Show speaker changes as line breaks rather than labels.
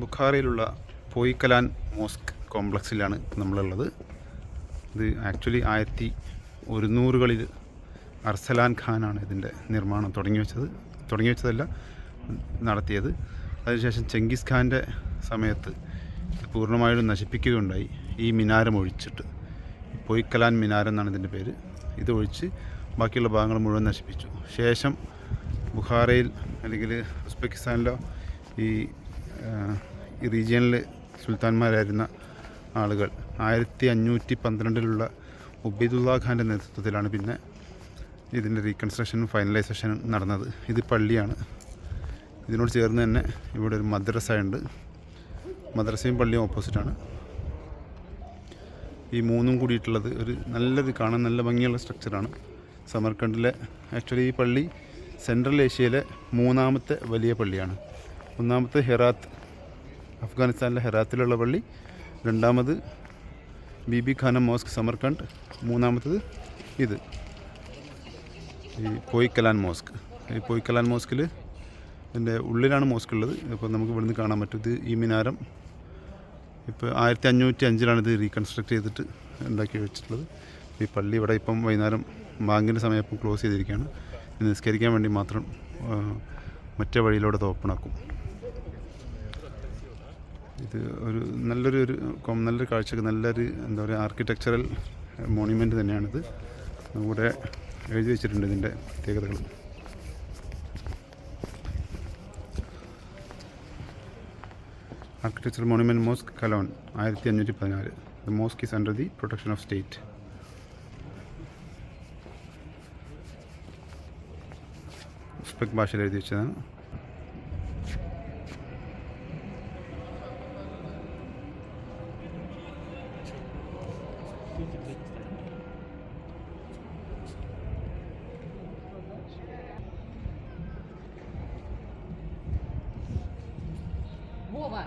ബുഖാറയിലുള്ള പോയിക്കലാൻ mosque കോംപ്ലക്സിലാണ് നമ്മളുള്ളത്. ഇത് actually ആയിരത്തി ഒരുന്നൂറുകളിൽ അർസലാൻ ഖാനാണ് ഇതിന്റെ നിർമ്മാണം തുടങ്ങി വെച്ചത്. തുടങ്ങി വെച്ചതല്ല നടത്തിയത്. അതിനുശേഷം ചെങ്കിസ് ഖാന്റെ സമയത്ത് ഇത് പൂർണമായിട്ടും നശിപ്പിക്കുകയുണ്ടായി. ഈ മിനാരം ഒഴിച്ചിട്ട്. പൊയ്ക്കലാൻ മിനാരം എന്നാണ് ഇതിന്റെ പേര്. ഇത് ഒഴിച്ച് ബാക്കിയുള്ള ഭാഗങ്ങൾ മുഴുവൻ നശിപ്പിച്ചു. ശേഷം ബുഹാറയിൽ അല്ലെങ്കിൽ ഉസ്ബെക്കിസ്ഥാനിലോ ഈ റീജിയനിൽ സുൽത്താൻമാരായിരുന്ന ആളുകൾ ആയിരത്തി അഞ്ഞൂറ്റി പന്ത്രണ്ടിലുള്ള ഉബൈദുല്ലാ ഖാന്റെ നേതൃത്വത്തിലാണ് പിന്നെ ഇതിന്റെ റീകൺസ്ട്രക്ഷനും ഫൈനലൈസേഷനും നടന്നത്. ഇത് പള്ളിയാണ്. ഇതിനോട് ചേർന്ന് തന്നെ ഇവിടെ ഒരു മദ്രസ ഉണ്ട് മദ്രസയും പള്ളിയും ഓപ്പോസിറ്റാണ് ഈ മൂന്നും കൂടിയിട്ടുള്ളത് ഒരു നല്ലൊരു കാണാൻ നല്ല ഭംഗിയുള്ള സ്ട്രക്ചറാണ് സമർക്കണ്ടിലെ ആക്ച്വലി ഈ പള്ളി സെൻട്രൽ ഏഷ്യയിലെ മൂന്നാമത്തെ വലിയ പള്ളിയാണ്. ഒന്നാമത്തെ ഹെറാത്ത് അഫ്ഗാനിസ്ഥാനിലെ ഹെറാത്തിലുള്ള പള്ളി. രണ്ടാമത് ബിബി ഖാന മോസ്ക് സമർക്കണ്ട്. മൂന്നാമത്തത് ഇത്. ഈ പോയിക്കലാൻ മോസ്ക്. ഈ പോയിക്കലാൻ മോസ്കിൽ ഇതിന്റെ ഉള്ളിലാണ് മോസ്ക് ഉള്ളത് ഇപ്പോൾ നമുക്ക് ഇവിടുന്ന് കാണാൻ പറ്റും. ഇത് ഈ മിനാരം. ഇപ്പോൾ ആയിരത്തി അഞ്ഞൂറ്റി അഞ്ചിലാണ് ഇത് റീകൺസ്ട്രക്ട് ചെയ്തിട്ട് ഉണ്ടാക്കി വെച്ചിട്ടുള്ളത്. ഈ പള്ളി ഇവിടെ ഇപ്പം വൈകുന്നേരം ബാങ്കിന്റെ സമയം ഇപ്പം ക്ലോസ് ചെയ്തിരിക്കുകയാണ്. നിസ്കരിക്കാൻ വേണ്ടി മാത്രം മറ്റേ വഴിയിലൂടെ അത് ഓപ്പൺ ആക്കും. ഇത് ഒരു നല്ലൊരു ഒരു നല്ലൊരു കാഴ്ചക്ക് നല്ലൊരു എന്താ പറയുക ആർക്കിടെക്ചറൽ മോണ്യുമെന്റ് തന്നെയാണിത്. നമ്മുടെ എഴുതി വെച്ചിട്ടുണ്ട് ഇതിന്റെ പ്രത്യേകതകൾ. ആർക്കിടെക്ചർ മോണുമെന്റ് മോസ്ക് കലോൺ ആയിരത്തി അഞ്ഞൂറ്റി പതിനാല് the mosque is under the protection of state Uzbek ഭാഷയിൽ എഴുതി വെച്ചതാണ്.
Вова,